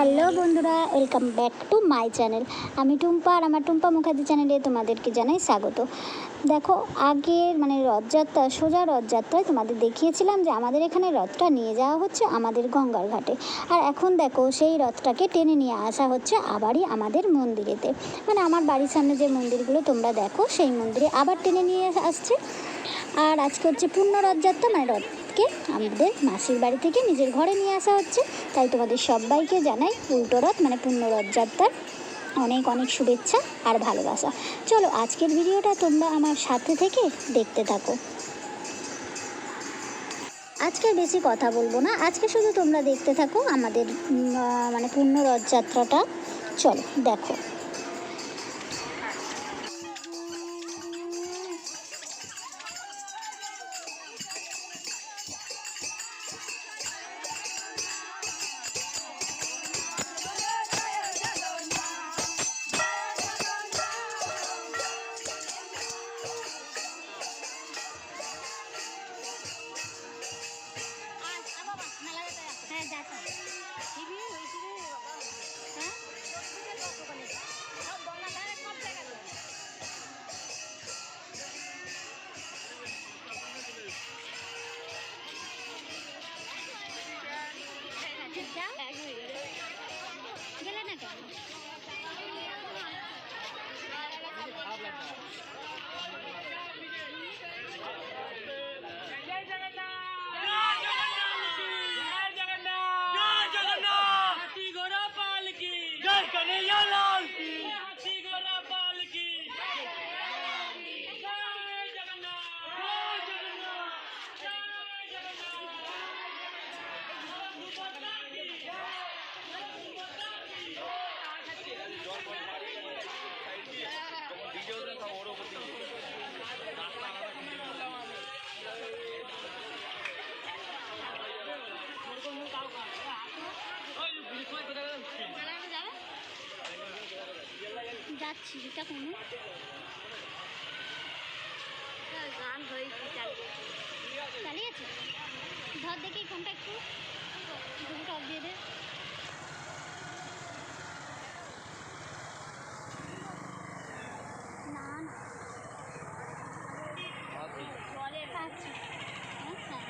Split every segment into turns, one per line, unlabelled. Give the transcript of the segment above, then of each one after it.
Hello বন্ধুরা welcome back to my channel আমি টুম্পা আর আমার টুম্পা মুখার্জি চ্যানেলে তোমাদেরকে জানাই স্বাগত। দেখো, আগের মানে রথযাত্রা, সোজা রথযাত্রায় তোমাদের দেখিয়েছিলাম যে আমাদের এখানে রথটা নিয়ে যাওয়া হচ্ছে আমাদের গঙ্গার ঘাটে। আর এখন দেখো, সেই রথটাকে টেনে নিয়ে আসা হচ্ছে আবারই আমাদের মন্দিরেতে। মানে আমার বাড়ির সামনে যে মন্দিরগুলো তোমরা দেখো, সেই মন্দিরে আবার টেনে নিয়ে আসছে। আর আজকে হচ্ছে পূর্ণ রথযাত্রা মানে রথকে আমাদের মাসির বাড়ি থেকে নিজের ঘরে নিয়ে আসা হচ্ছে। তাই তোমাদের সবাইকে জানাই উল্টো রথ মানে পূর্ণ রথযাত্রার অনেক অনেক শুভেচ্ছা আর ভালোবাসা। চলো, আজকের ভিডিওটা তোমরা আমার সাথে থেকে দেখতে থাকো। আজকে বেশি কথা বলব না। আজকে শুধু তোমরা দেখতে থাকো আমাদের মানে পূর্ণ রথযাত্রাটা। চলো, দেখো। এটা কোনো?
গান হয়েছে
চালিয়েছে। ধর দেখি ফোনটা একটু অফ দিয়ে দে না না
জলের
আচ্ছা হ্যাঁ হ্যাঁ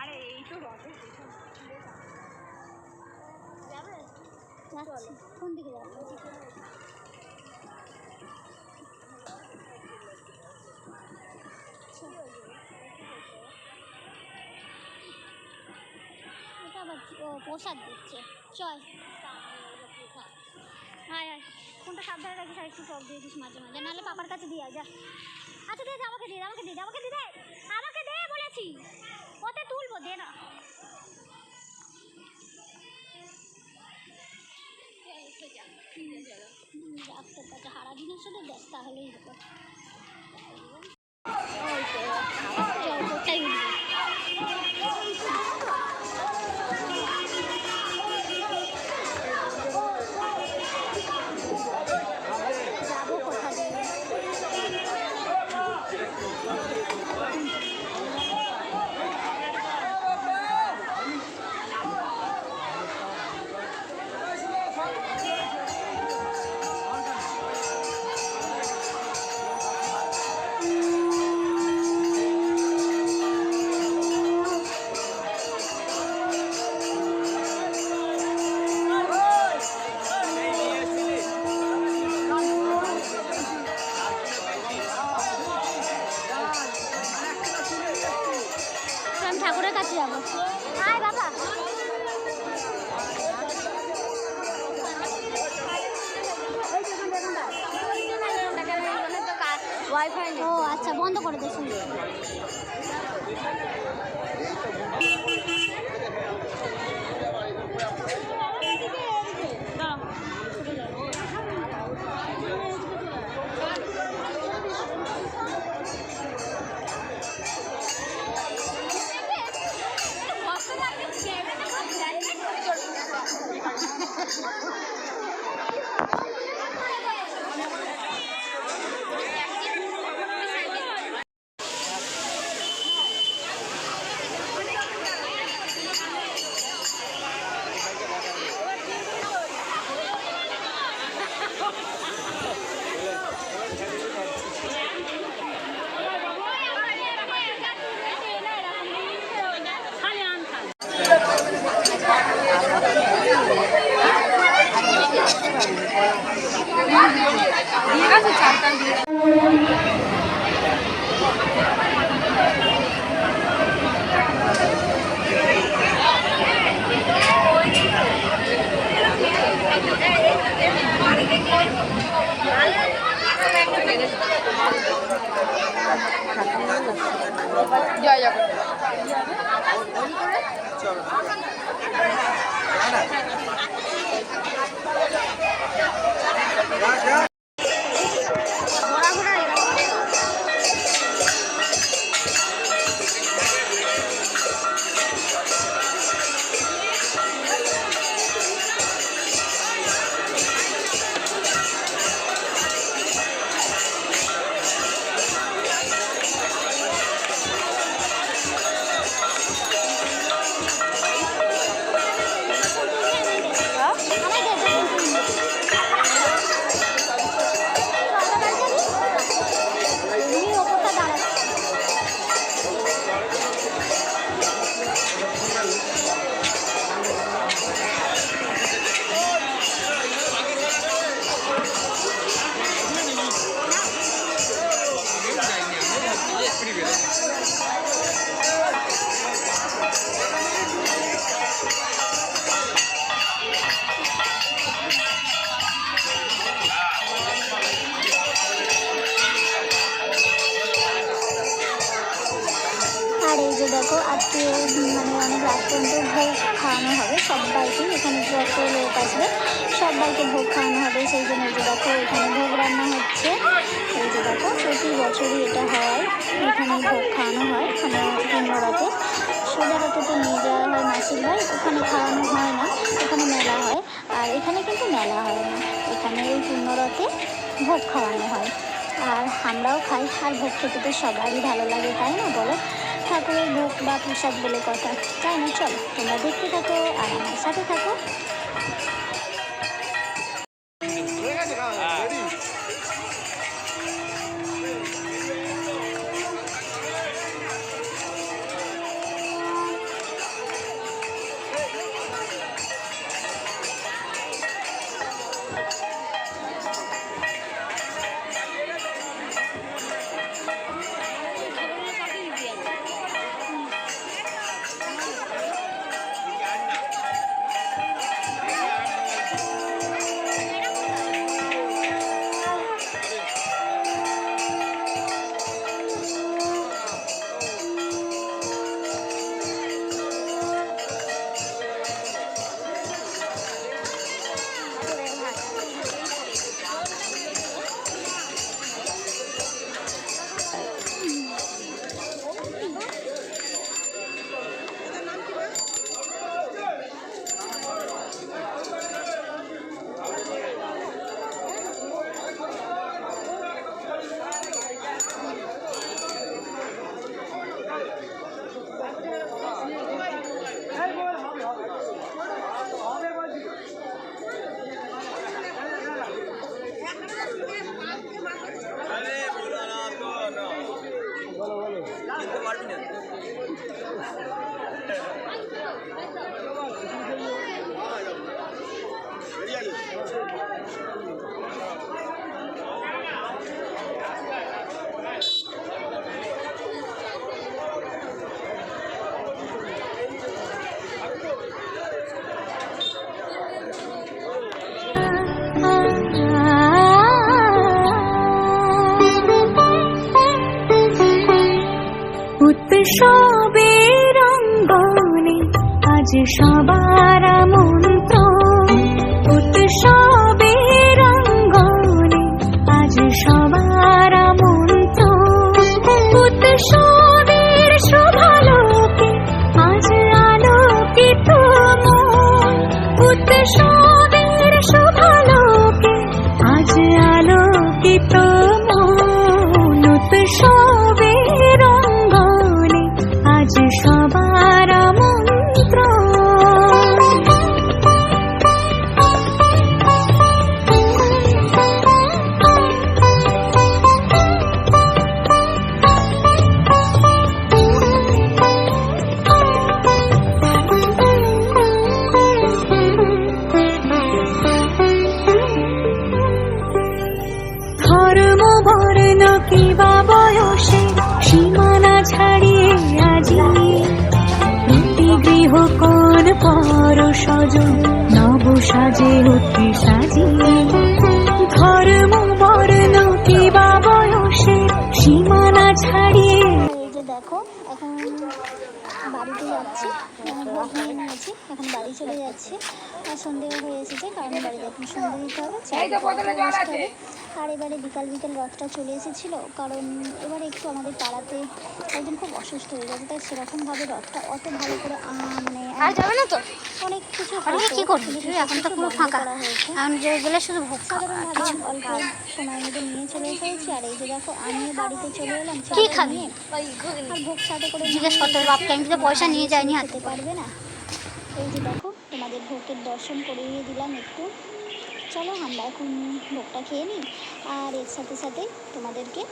আরে এই তো রথে যাবে
কোন দিকে যাব ও, প্রসাদ দিচ্ছে। চল। হায় হায় ফোনটা সাবধানে রাখিস আর একটু টক দিয়ে দিস মাঝে মাঝে। নাহলে পাপার কাছে দিয়ে যা। আচ্ছা দে আমাকে দিয়ে আমাকে দিয়ে আমাকে দিয়ে দে, আমাকে দে বলেছি। ওতে তুলবো, দে না। কাছে হারা জিনিস হলে ব্যস্ত হলেই হতো। ও আচ্ছা বন্ধ করে দে শুনে Thank you. সবাইকে ভোগ খাওয়ানো হবে, সেই জন্য যে দেখো এখানে ভোগ রান্না হচ্ছে। এই যে দেখো, প্রতি বছরই এটা হয় এখানে ভোগ খাওয়ানো হয় মানে পূর্ণরাতে সোজারাতে তো নিয়ে যাওয়া হয় মাসির ভাই, ওখানে খাওয়ানো হয় না, ওখানে মেলা হয়, আর এখানে কিন্তু মেলা হয় না, এখানে এই পূর্ণরাতে ভোগ খাওয়ানো হয়। আর আমরাও খাই, আর ভোগ খেতে তো সবারই ভালো লাগে, তাই না বলো? ঠাকুরের ভোগ বা প্রসাদ বলে কথা। তাই না, চলো, তোমরা দেখতে থাকো আর আমার সাথে থাকো।
উৎসবের আজ নাকি বা বয়সে সীমানা ছাড়িয়ে আজি? গৃহ কোন পর সজন নব সাজে অতি সাজিয়ে ধর্ম বর্ণ কি বা বয়সে সীমানা ছাড়িয়ে
বাড়িতে যাচ্ছি আমি নিয়ে নিয়েছি এখন বাড়ি চলে যাচ্ছে। আর সন্ধেও হয়ে এসেছে কারণ বাড়িতে এখন সন্ধে দিতে হবে হবে। আর এবারে বিকাল বিকাল রথটা চলে এসেছিল কারণ এবারে একটু আমাদের পাড়াতে একদিন খুব অসুস্থ হয়ে গেছে তাই সেরকমভাবে রথটা অত ভালো করে মানে
আর যাবে না তো?
অনেক কিছু
কি করবি? এখন তো পুরো ফাঁকা। এখন যে গেলে শুধু
অল্প সময়ের মধ্যে নিয়ে চলে এসেছি। আর এই যে দেখো আমিও বাড়িতে চলে এলাম
কি খাবি?
আর ভোগ সাথে করে
জিজ্ঞেস কর তোর বাপকে, আমি তো পয়সা নিয়ে যাইনি হাতে
পারবে না। এই যে দেখো তোমাদের ভোগের দর্শন করিয়ে দিলাম একটু। চলো আমরা এখন ভোগটা খেয়ে নিই। আর এর সাথে সাথে তোমাদেরকে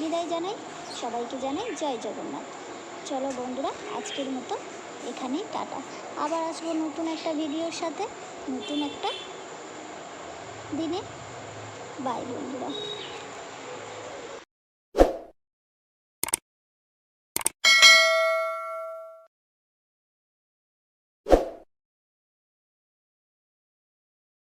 বিদায় জানাই সবাইকে জানাই জয় জগন্নাথ। চলো বন্ধুরা আজকের মতো এখানেই টাটা। আবার আসব নতুন একটা ভিডিওর সাথে। নতুন একটা দিনে। বাই বন্ধুরা।